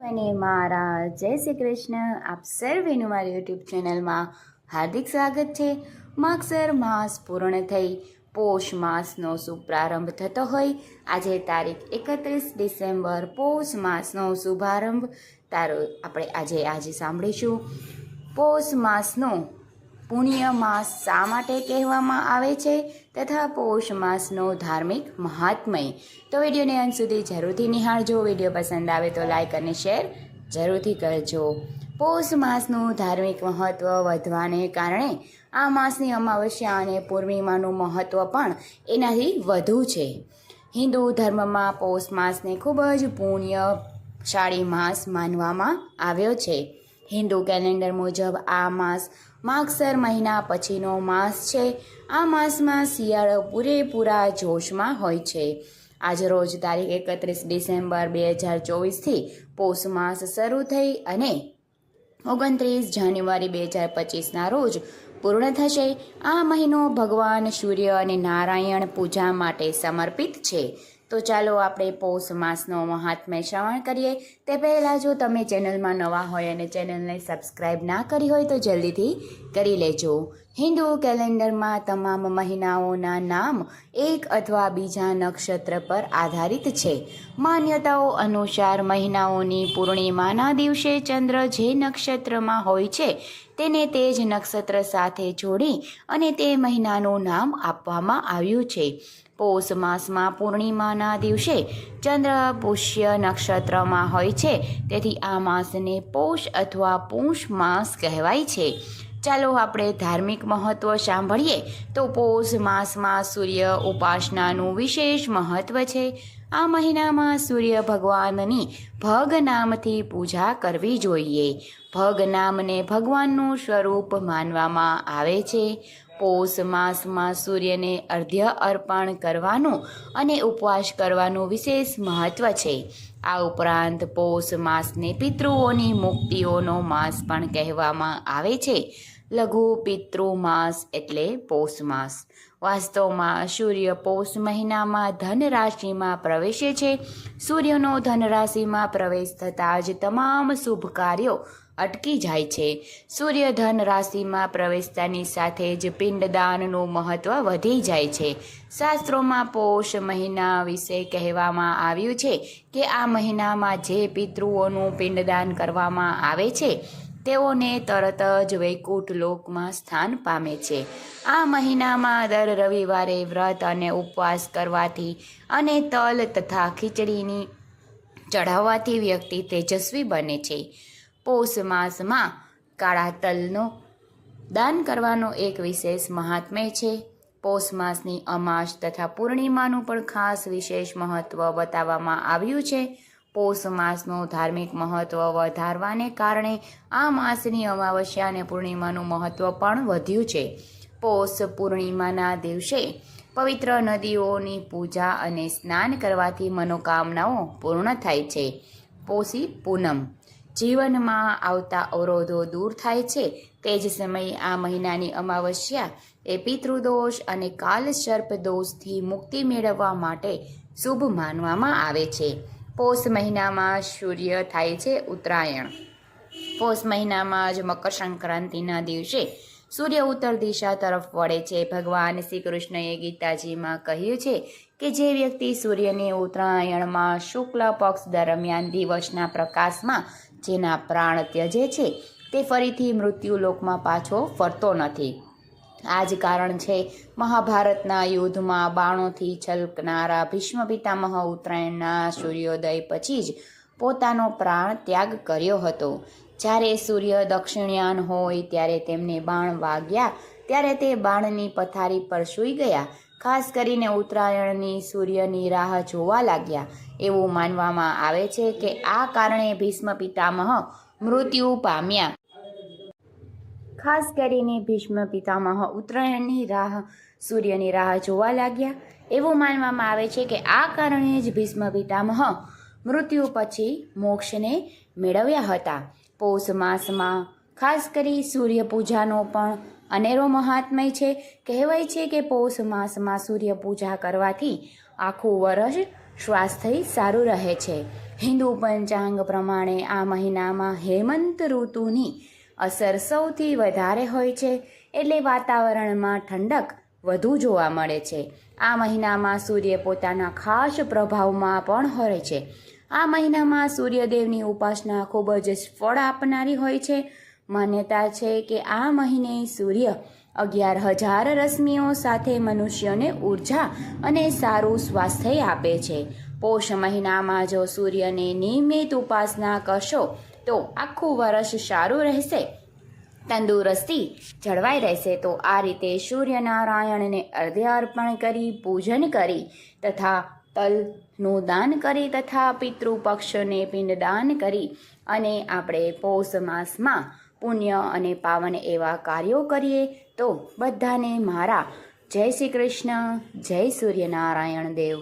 અને મારા જય શ્રી કૃષ્ણ. આપ સર્વેનું મારી યુટ્યુબ ચેનલમાં હાર્દિક સ્વાગત છે. માગસર માસ પૂર્ણ થઈ. પોષ માસનો શુભ પ્રારંભ થતો હોય. આજે તારીખ એકત્રીસ ડિસેમ્બર, પોષ માસનો શુભારંભ. તારો આપણે આજે આજે સાંભળીશું. પોષ માસનો પુણ્ય માસ શા માટે કહેવામાં આવે છે તથા પોષ માસનો ધાર્મિક મહાત્મય? તો વિડીયોને અંત સુધી જરૂરથી નિહાળજો. વીડિયો પસંદ આવે તો લાઇક અને શેર જરૂરથી કરજો. પોષ માસનું ધાર્મિક મહત્ત્વ વધવાને કારણે આ માસની અમાવસ્યા અને પૂર્ણિમાનું મહત્ત્વ પણ એનાથી વધુ છે. હિન્દુ ધર્મમાં પોષ માસને ખૂબ જ પુણ્યશાળી માસ માનવામાં આવ્યો છે. હિન્દુ કેલેન્ડર મુજબ આ માસ માગસર મહિના પછીનો માસ છે. આ માસમાં શિયાળો પૂરેપૂરા જોશમાં હોય છે. આજરોજ તારીખ એકત્રીસ ડિસેમ્બર બે હજાર ચોવીસથી પોષ માસ શરૂ થઈ અને ઓગણત્રીસ જાન્યુઆરી બે હજાર પચીસના રોજ પૂર્ણ થશે. આ મહિનો ભગવાન સૂર્ય અને નારાયણ પૂજા માટે સમર્પિત છે. તો ચાલો આપણે પૌષ માસનો મહાત્મ્ય શ્રવણ કરીએ. તે પહેલાં જો તમે ચેનલમાં નવા હોય અને ચેનલને સબસ્ક્રાઈબ ના કરી હોય તો જલ્દીથી કરી લેજો. હિન્દુ કેલેન્ડરમાં તમામ મહિનાઓના નામ એક અથવા બીજા નક્ષત્ર પર આધારિત છે. માન્યતાઓ અનુસાર મહિનાઓની પૂર્ણિમાના દિવસે ચંદ્ર જે નક્ષત્રમાં હોય છે તેને તે જ નક્ષત્ર સાથે જોડી અને તે મહિનાનું નામ આપવામાં આવ્યું છે. પૌષ માસમાં પૂર્ણિમાના દિવસે ચંદ્ર પુષ્ય નક્ષત્રમાં હોય છે. તેથી આ માસને પૌષ અથવા પૂષ માસ કહેવાય છે. ચાલો આપણે ધાર્મિક મહત્ત્વ સાંભળીએ તો પૌષ માસમાં સૂર્ય ઉપાસનાનું વિશેષ મહત્ત્વ છે. આ મહિનામાં સૂર્ય ભગવાનની ભગ નામથી પૂજા કરવી જોઈએ. ભગ નામને ભગવાનનું સ્વરૂપ માનવામાં આવે છે. પૌષ માસમાં સૂર્યને અર્ધ્ય અર્પણ કરવાનું અને ઉપવાસ કરવાનું વિશેષ મહત્ત્વ છે. આ ઉપરાંત પૌષ માસને પિતૃઓની મુક્તિઓનો માસ પણ કહેવામાં આવે છે. લઘુ પિતૃ માસ એટલે પૌષ માસ વાસ્તવમાં સૂર્ય પૌષ મહિનામાં ધન રાશિમાં પ્રવેશે છે. સૂર્યનો ધન રાશિમાં પ્રવેશ થતાં જ તમામ શુભ કાર્યો અટકી જાય છે. સૂર્ય ધન રાશિમાં પ્રવેશતાની સાથે જ પિંડદાનનું મહત્ત્વ વધી જાય છે. શાસ્ત્રોમાં પોષ મહિના વિશે કહેવામાં આવ્યું છે કે આ મહિનામાં જે પિતૃઓનું પિંડદાન કરવામાં આવે છે, તેઓને તરત જ વૈકુંઠ લોકમાં સ્થાન પામે છે. આ મહિનામાં દર રવિવારે વ્રત અને ઉપવાસ કરવાથી અને તલ તથા ખીચડીની ચઢાવવાથી વ્યક્તિ તેજસ્વી બને છે. પૌષ માસમાં કાળા તલનો દાન કરવાનો એક વિશેષ મહાત્મ્ય છે. પોષ માસની અમાસ તથા પૂર્ણિમાનું પણ ખાસ વિશેષ મહત્ત્વ બતાવવામાં આવ્યું છે. પૌષ માસનું ધાર્મિક મહત્ત્વ વધારવાને કારણે આ માસની અમાવસ્યા અને પૂર્ણિમાનું મહત્ત્વ પણ વધ્યું છે. પૌષ પૂર્ણિમાના દિવસે પવિત્ર નદીઓની પૂજા અને સ્નાન કરવાથી મનોકામનાઓ પૂર્ણ થાય છે. પોષી પૂનમ જીવનમાં આવતા અવરોધો દૂર થાય છે. તે જ સમયે આ મહિનાની અમાવસ્યા એ પિતૃદોષ અને કાલસર્પ દોષથી મુક્તિ મેળવવા માટે શુભ માનવામાં આવે છે. પોષ મહિનામાં સૂર્ય થાય છે ઉત્તરાયણ. પોષ મહિનામાં જ મકર સંક્રાંતિના દિવસે સૂર્ય ઉત્તર દિશા તરફ વળે છે. ભગવાન શ્રી કૃષ્ણએ ગીતાજીમાં કહ્યું છે કે જે વ્યક્તિ સૂર્યને ઉત્તરાયણમાં શુક્લ પક્ષ દરમિયાન દિવસના પ્રકાશમાં જેના પ્રાણ ત્યજે છે, તે ફરીથી મૃત્યુલોકમાં પાછો ફરતો નથી. આ જ કારણ છે, મહાભારતના યુદ્ધમાં બાણોથી છલકનારા ભીષ્મ પિતામહ ઉત્તરાયણના સૂર્યોદય પછી જ પોતાનો પ્રાણ ત્યાગ કર્યો હતો. જ્યારે સૂર્ય દક્ષિણયાન હોય, ત્યારે તેમને બાણ વાગ્યા, ત્યારે તે બાણની પથારી પર સૂઈ ગયા ખાસ કરીને ઉત્તરાયણની સૂર્યની રાહ જોવા લાગ્યા. એવું માનવામાં આવે છે કે આ કારણે ભીષ્મ પિતામહ મૃત્યુ પામ્યા. ખાસ કરીને ભીષ્મ પિતામહ ઉત્તરાયણની રાહ, સૂર્યની રાહ જોવા લાગ્યા. એવું માનવામાં આવે છે કે આ કારણે જ ભીષ્મ પિતામહ મૃત્યુ પછી મોક્ષને મેળવ્યા હતા. પૌષ માસમાં ખાસ કરી સૂર્યપૂજાનો પણ અનેરો મહાત્મય છે. કહેવાય છે કે પૌષ માસમાં સૂર્ય પૂજા કરવાથી આખું વર્ષ સ્વાસ્થ્ય સારું રહે છે. હિન્દુ પંચાંગ પ્રમાણે આ મહિનામાં હેમંત ઋતુની અસર સૌથી વધારે હોય છે. એટલે વાતાવરણમાં ઠંડક વધુ જોવા મળે છે. આ મહિનામાં સૂર્ય પોતાના ખાસ પ્રભાવમાં પણ હોય છે. આ મહિનામાં સૂર્યદેવની ઉપાસના ખૂબ જ ફળ આપનારી હોય છે. માન્યતા છે કે આ મહિને સૂર્ય અગિયાર હજાર રશ્મિઓ સાથે મનુષ્યને ઊર્જા અને સારું સ્વાસ્થ્ય આપે છે. પોષ મહિનામાં જો સૂર્યને નિયમિત ઉપાસના કરશો, તો આખું વર્ષ સારું રહેશે. તંદુરસ્તી જળવાઈ રહેશે. તો આ રીતે સૂર્યનારાયણને અર્ધ્ય અર્પણ કરી, પૂજન કરી તથા તલનું દાન કરી તથા પિતૃપક્ષને પિંડદાન કરી અને આપણે પૌષ માસમાં પુણ્ય અને પાવન એવા કાર્યો કરીએ તો બધાને મારા જય શ્રી કૃષ્ણ, જય સૂર્યનારાયણ દેવ.